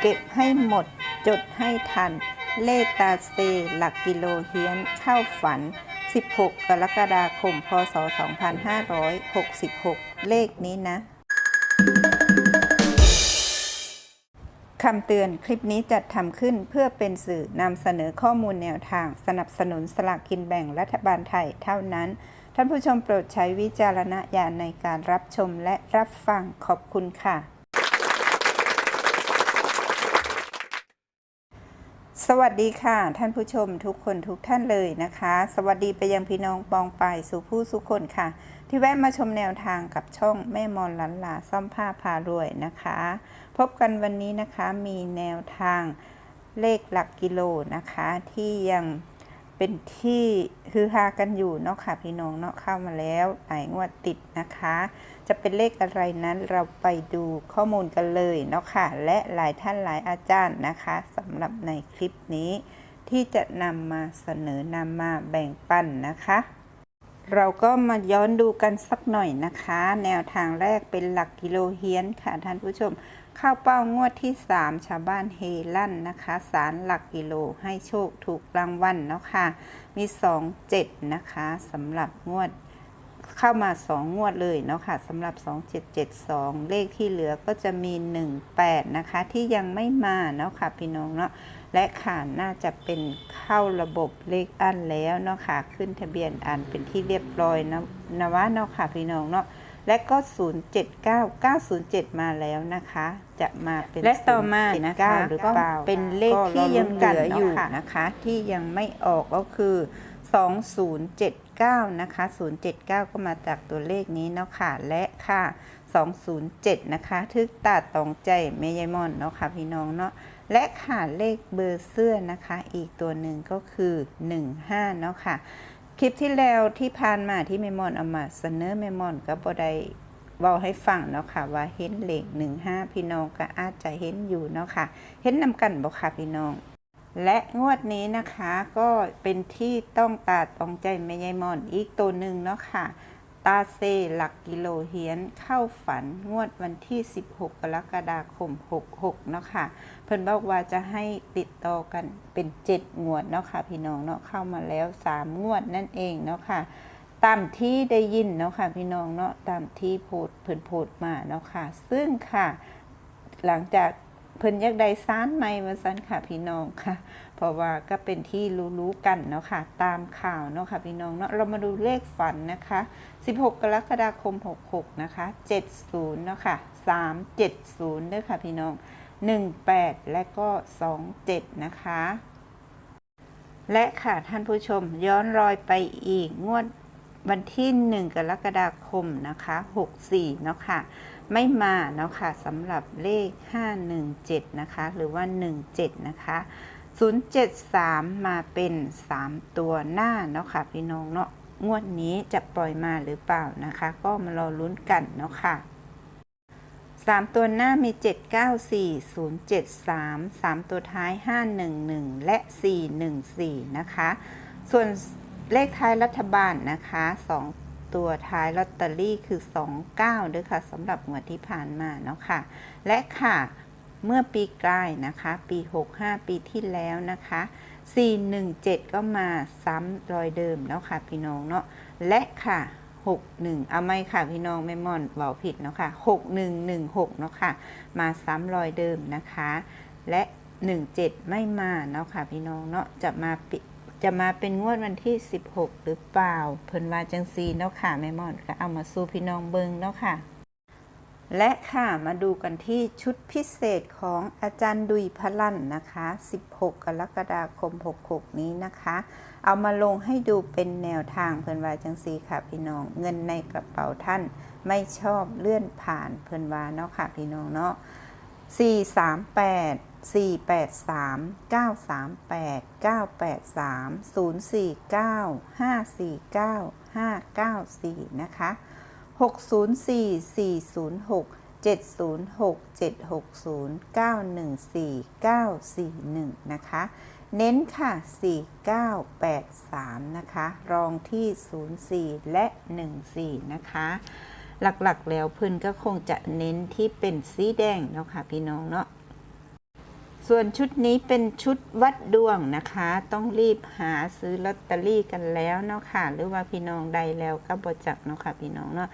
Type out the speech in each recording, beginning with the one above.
เก็บให้หมด จดให้ทัน เลขตาเซ หลักกิโลเฮียน เข้าฝัน 16 กรกฎาคม พศ 2566 เลขนี้นะคำเตือนคลิปนี้จัดทำขึ้นเพื่อเป็นสื่อนำเสนอข้อมูลแนวทางสนับสนุนสลากกินแบ่งรัฐบาลไทยเท่านั้น ท่านผู้ชมโปรดใช้วิจารณญาณในการรับชมและรับฟังขอบคุณค่ะ สวัสดีค่ะ ท่านผู้ชมทุกคนทุกท่านเลยนะคะ สวัสดีไปยังพี่น้องปองปายสู่ผู้สุคนค่ะ ที่แวะมาชมแนวทางกับช่องแม่มอนลันลาซ่อมผ้าพารวยนะคะ พบกันวันนี้นะคะมีแนวทางเลขหลักกิโลนะคะ ที่ยัง เป็นที่ฮือฮากันอยู่เนาะค่ะพี่น้องเนาะเข้ามาแล้วหลายงวดติดนะคะ จะเป็นเลขอะไรนั้นเราไปดูข้อมูลกันเลยเนาะค่ะ และหลายท่านหลายอาจารย์นะคะสำหรับในคลิปนี้ ที่จะนำมาเสนอนำมาแบ่งปันนะคะ เราก็มาย้อนดูกันสักหน่อยนะคะ แนวทางแรกเป็นหลักกิโลเฮียนค่ะท่านผู้ชมข้าเป้างวดที่ 3 ชาวบ้านเฮลั่นนะคะสารหลักกิโลให้โชคถูกรางวัลเนาะค่ะ มี 2 7 นะคะสำหรับงวดเข้ามา 2 งวดเลยเนาะค่ะสำหรับ 2772 เลขที่เหลือก็จะมี 18 นะคะ ที่ยังไม่มาเนาะค่ะพี่น้องเนาะและค่ะน่าจะเป็นเข้าระบบเลขอันแล้วเนาะค่ะ ขึ้นทะเบียนอันเป็นที่เรียบร้อยนะนะว่าเนาะค่ะพี่น้องเนาะ และก็ 079 907 มาแล้วนะคะ จะมาเป็นและต่อมานะคะหรือเปล่าเป็นเลขที่ยังเหลืออยู่นะคะ ที่ยังไม่ออกก็คือ 2079 นะคะ 079 ก็มาจากตัวเลขนี้เนาะค่ะ และค่ะ 207 นะคะ ทึกตาตองใจเมยายมอนเนาะค่ะพี่น้องเนาะและค่ะเลขเบอร์เสื้อนะคะ อีกตัวหนึ่งก็คือ 15 เนาะค่ะ คลิปที่แล้วที่ผ่านมาที่เมมอนเอามาเสนอเมมอนก็บอได้เว้าให้ฟังเนาะค่ะ ว่าเห็นเลข15พี่น้องก็อาจจะเห็นอยู่เนาะค่ะ เห็นนำกันบ่ค่ะพี่น้อง และงวดนี้นะคะก็เป็นที่ต้องตาต้องใจแม่ยายมอนอีกตัวหนึ่งเนาะค่ะ ตาเซหลักกิโลเฮียนเข้าฝันงวดวันที่ 16 กรกฎาคม 66 เนาะค่ะ เพิ่นบอกว่าจะให้ติดต่อกันเป็น 7 งวดเนาะค่ะ พี่น้องเนาะเข้ามาแล้ว 3 งวดนั่นเองเนาะค่ะ ตามที่ได้ยินเนาะค่ะ พี่น้องเนาะตามที่โพดเพิ่นโพดมาเนาะค่ะ ซึ่งค่ะ หลังจาก เพิ่นอยากได้ซานใหม่มาซันค่ะพี่น้องค่ะ เพราะว่าก็เป็นที่รู้ๆกันเนาะค่ะ ตามข่าวเนาะค่ะพี่น้องเนาะเรามาดูเลขฝันนะคะ 16 กรกฎาคม 66 นะคะ 70 เนาะค่ะ 370ด้วยค่ะพี่น้อง 18 และก็ 27 นะคะ และค่ะท่านผู้ชมย้อนรอยไปอีกงวด วันที่ 1 กรกฎาคมนะคะ64เนาะค่ะ ไม่มาเนาะค่ะสำหรับเลข 517 นะคะ หรือว่า 17 นะคะ 073 มาเป็น 3 ตัวหน้าเนาะค่ะพี่น้องเนาะงวดนี้จะปล่อยมาหรือเปล่านะคะ ก็มารอลุ้นกันเนาะค่ะ3 ตัวหน้ามี 794 073 3 ตัวท้าย 511 และ 414 นะคะ ส่วน เลขท้ายรัฐบาลนะคะ 2 ตัวท้ายลอตเตอรี่คือ 29ด้วยค่ะสำหรับงวดที่ผ่านมาเนาะค่ะ และค่ะเมื่อปีกลายนะคะ ปี 65 ปีที่แล้วนะคะ 417 ก็มาซ้ำรอยเดิมแล้วค่ะพี่น้องเนาะและค่ะ61เอาไม่ค่ะพี่น้องไม่ม่อนเบาผิดเนาะค่ะ 6116เนาะค่ะ มาซ้ำรอยเดิมนะคะ และ 17 ไม่มาเนาะค่ะพี่น้องเนาะจะมาปิ จะมาเป็นงวดวันที่ 16 หรือเปล่า เพิ่นว่าจังซีเนาะค่ะแม่มอนก็เอามาสู้พี่น้องเบิงเนาะค่ะ และค่ะมาดูกันที่ชุดพิเศษของอาจารย์ดุยพลันนะคะ 16 กรกฎาคม 66 นี้นะคะ เอามาลงให้ดูเป็นแนวทางเพิ่นว่าจังซีค่ะพี่น้อง เงินในกระเป๋าท่านไม่ชอบเลื่อนผ่านเพิ่นว่าเนาะค่ะพี่น้องเนาะ438 483 938 983 049 549 594 นะคะ 604 406 706 760 914 941 นะคะ เน้นค่ะ 4983 นะคะ รองที่ 04 และ 14 นะคะหลักๆ แล้วเพิ่นก็คงจะเน้นที่เป็นสีแดงเนาะค่ะพี่น้องเนาะ ส่วนชุดนี้เป็นชุดวัดดวงนะคะ ต้องรีบหาซื้อลอตเตอรี่กันแล้วเนาะค่ะ หรือว่าพี่น้องใดแล้วก็บจักเนาะค่ะพี่น้องเนาะ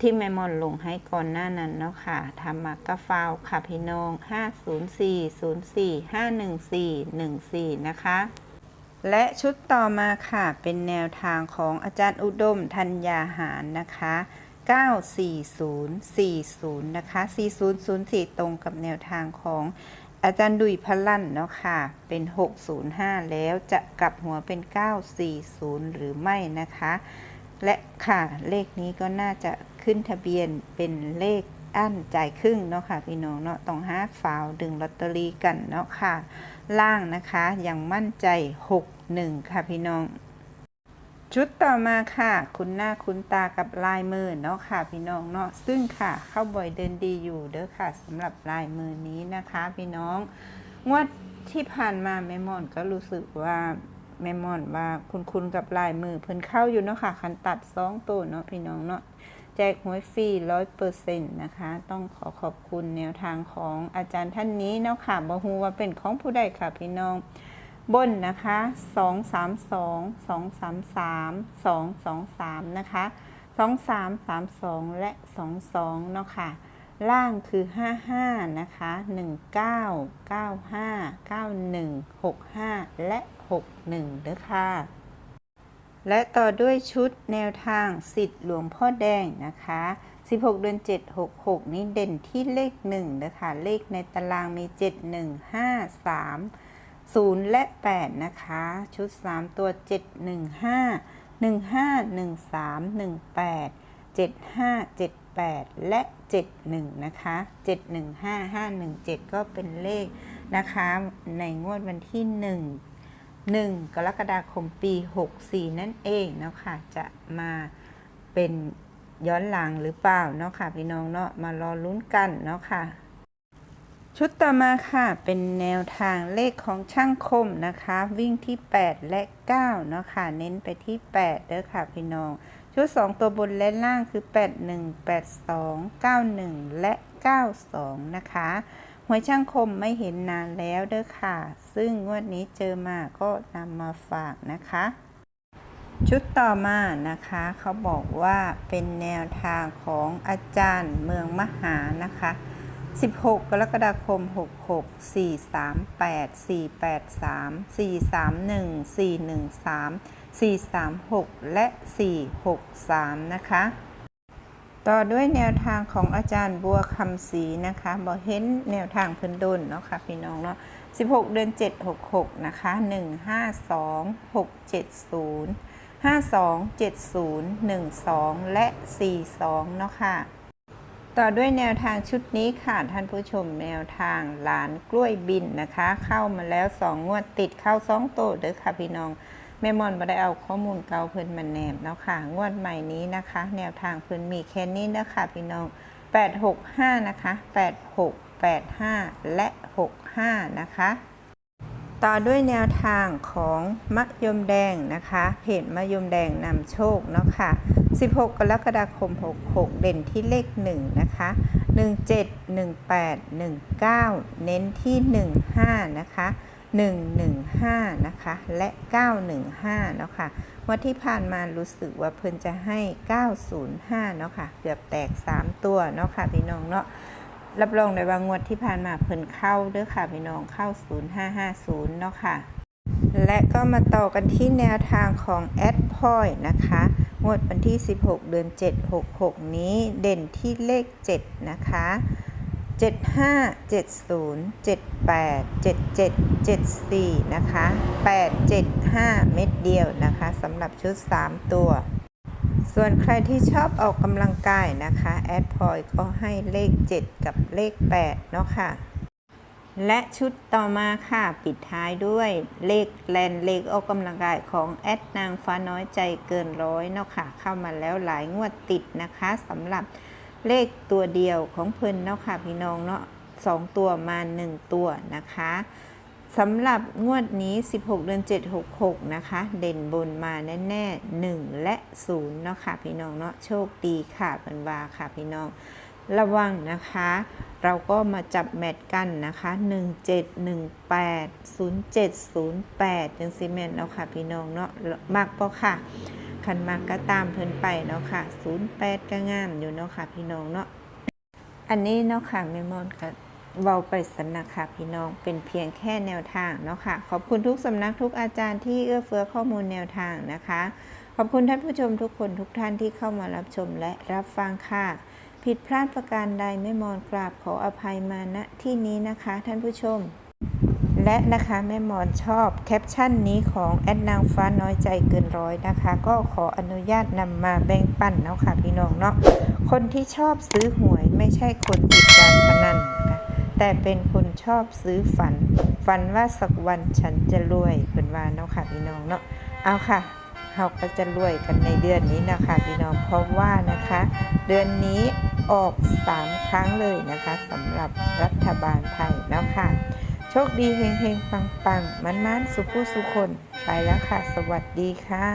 ที่แม่มอนลงให้ก่อนหน้านั้นเนาะค่ะทำมากระฟาวค่ะพี่น้อง 504 04 514 14 นะคะ และชุดต่อมาค่ะ เป็นแนวทางของอาจารย์อุดมธัญญาหารนะคะ94040 นะคะ 4004 ตรงกับแนวทางของ อาจารย์ดุยพลันเนาะค่ะ เป็น 605 แล้วจะกลับหัวเป็น 940 หรือไม่นะคะ และค่ะเลขนี้ก็น่าจะขึ้นทะเบียนเป็นเลขอั้นจ่ายครึ่งเนาะค่ะพี่น้องเนาะต้องหาฝาวดึงลอตเตอรี่กันเนาะค่ะ ล่างนะคะยังมั่นใจ 61 ค่ะพี่น้อง ชุดต่อมาค่ะ คุณหน้าคุณตากับลายมือเนาะค่ะพี่น้องเนาะซึ่งค่ะเข้าบ่อยเดินดีอยู่เด้อค่ะสำหรับลายมือนี้นะคะพี่น้องงวดที่ผ่านมาแม่มอนก็รู้สึกว่าแม่มอนว่าคุณคุณกับลายมือเพิ่นเข้าอยู่เนาะค่ะคันตัดสองตัวเนาะพี่น้องเนาะแจกหวยฟรีร้อยเปอร์เซ็นต์นะคะ ต้องขอขอบคุณแนวทางของอาจารย์ท่านนี้เนาะค่ะบ่ฮู้ว่าเป็นของผู้ใดค่ะพี่น้อง บนนะคะ2 3 2 2 3 3 2 2 3นะคะ2 3 3 2และ2 2เนาะค่ะล่างคือ 55 นะคะ 19 95 91 65 และ 61เด้อค่ะ และต่อด้วยชุดแนวทางสิทธิ์หลวงพ่อแดงนะคะ 16 เดือน 7 66 นี้เด่นที่เลข1นะคะเลขในตารางมี 7 1 5 3 0 และ 8 นะคะ ชุด 3 ตัว 7 1 5 1 5 1 3 1 8 7 5 7 8 และ 71 นะคะ 7 1 5 5 1 7 ก็เป็นเลขนะคะ ในงวดวันที่ 1 1 กรกฎาคมปี 64 นั่นเองเนาะค่ะ จะมาเป็นย้อนหลังหรือเปล่าเนาะค่ะพี่น้องเนาะมารอลุ้นกันเนาะค่ะ ชุดต่อมาค่ะ เป็นแนวทางเลขของช่างคมนะคะ วิ่งที่ 8 และ9เนาะค่ะ เน้นไปที่ 8เด้อค่ะพี่น้อง ชุด 2 ตัวบนและล่างคือ 81 82 91 และ 92 นะคะหวยช่างคมไม่เห็นนานแล้วเด้อค่ะ ซึ่งงวดนี้เจอมาก็นำมาฝากนะคะ ชุดต่อมานะคะ เขาบอกว่าเป็นแนวทางของอาจารย์เมืองมหานะคะ 16 กรกฎาคม 66 438 483 431 413 436 และ 463 นะคะ ต่อด้วยแนวทางของอาจารย์บัวคำศรีนะคะบอเห็นแนวทางพิ่นดุนเนาะคะ่ะพี่น้องเนาะ16 เดือน 7 66 นะคะ 152 670 52 70 12 และ 42 เนาะคะ่ะ ต่อด้วยแนวทางชุดนี้ค่ะท่านผู้ชมแนวทางหลานกล้วยบินนะคะ เข้ามาแล้ว2งวดติดเข้า2โตเด้อค่ะพี่น้องแม่มอนมาได้เอาข้อมูลเก่าเพิ่นมาแนบเนาะค่ะ งวดใหม่นี้นะคะ แนวทางเพิ่นมีแค่นี้นะคะพี่น้อง 865 นะคะ 86 85 และ 65 นะคะ ต่อด้วยแนวทางของมะยมแดงนะคะ เพจมะยมแดงนำโชคเนาะค่ะ16 กรกฎาคม 66 เด่นที่เลข 1 นะคะ 17 18 19 เน้นที่ 15 นะคะ 115 นะคะ และ 915 เนาะค่ะวันที่ผ่านมารู้สึกว่าเพิ่นจะให้ 905 เนาะค่ะ เกือบแตก 3 ตัวเนาะค่ะพี่น้องเนาะรับรองได้ว่างวดที่ผ่านมาเพิ่นเข้าเด้อค่ะพี่น้องเข้า 0550 เนาะค่ะ และก็มาต่อกันที่แนวทางของแอดพอยนะคะ งวดวันที่ 16 เดือน 7 66 นี้เด่นที่เลข 7 นะคะ 75 70 78 77 74 นะคะ 875 เม็ดเดียวนะคะสำหรับชุด 3 ตัว ส่วนใครที่ชอบออกกำลังกายนะคะ แอดพอยก็ให้เลข 7 กับเลข 8 เนาะค่ะ และชุดต่อมาค่ะ ปิดท้ายด้วยเลขแลนเลขออกกำลังกายของแอดนางฟ้าน้อยใจเกินร้อยเนาะค่ะ เข้ามาแล้วหลายงวดติดนะคะสำหรับเลขตัวเดียวของเพิ่นเนาะค่ะพี่น้องเนาะสองตัวมา1ตัวนะคะสำหรับงวดนี้ 16 เดือน 766 นะคะ เด่นบนมาแน่ๆ 1 และ 0 เนาะค่ะพี่น้องเนาะโชคดีค่ะเป็นวาค่ะพี่น้อง ระวังนะคะ เราก็มาจับแมทกันนะคะ 1718 0708จังซีแมนเนาะค่ะ พี่น้องเนาะมักปะค่ะคันมักก็ตามเพิ่นไปเนาะค่ะ 08 ก็งามอยู่เนาะค่ะ พี่น้องเนาะอันนี้เนาะค่ะแม่มอนก็เว้าไปสันนะคะพี่น้องเป็นเพียงแค่แนวทางเนาะค่ะ ขอบคุณทุกสำนักทุกอาจารย์ที่เอื้อเฟื้อข้อมูลแนวทางนะคะ ขอบคุณท่านผู้ชมทุกคนทุกท่านที่เข้ามารับชมและรับฟังค่ะ ผิดพลาดประการใดไม่มอนกราบขออภัยมาณที่นี้นะคะท่านผู้ชม และนะคะแม่มอนชอบแคปชั่นนี้ของแอดนางฟ้าน้อยใจเกินร้อยนะคะ ก็ขออนุญาตนำมาแบ่งปันเนาะค่ะพี่น้องเนาะคนที่ชอบซื้อหวยไม่ใช่คนติดการพนันนะคะแต่เป็นคนชอบซื้อฝัน ฝันว่าสักวันฉันจะรวยเป็นว่าเนาะค่ะพี่น้องเนาะเอาค่ะ เราก็จะรวยกันในเดือนนี้นะคะพี่น้องเพราะว่านะคะ เดือนนี้ออก 3 ครั้งเลยนะคะสำหรับรัฐบาลไทยเนาะค่ะโชคดีเฮงๆ ปังๆ มันๆ สุขุสุคน ไปแล้วค่ะ สวัสดีค่ะ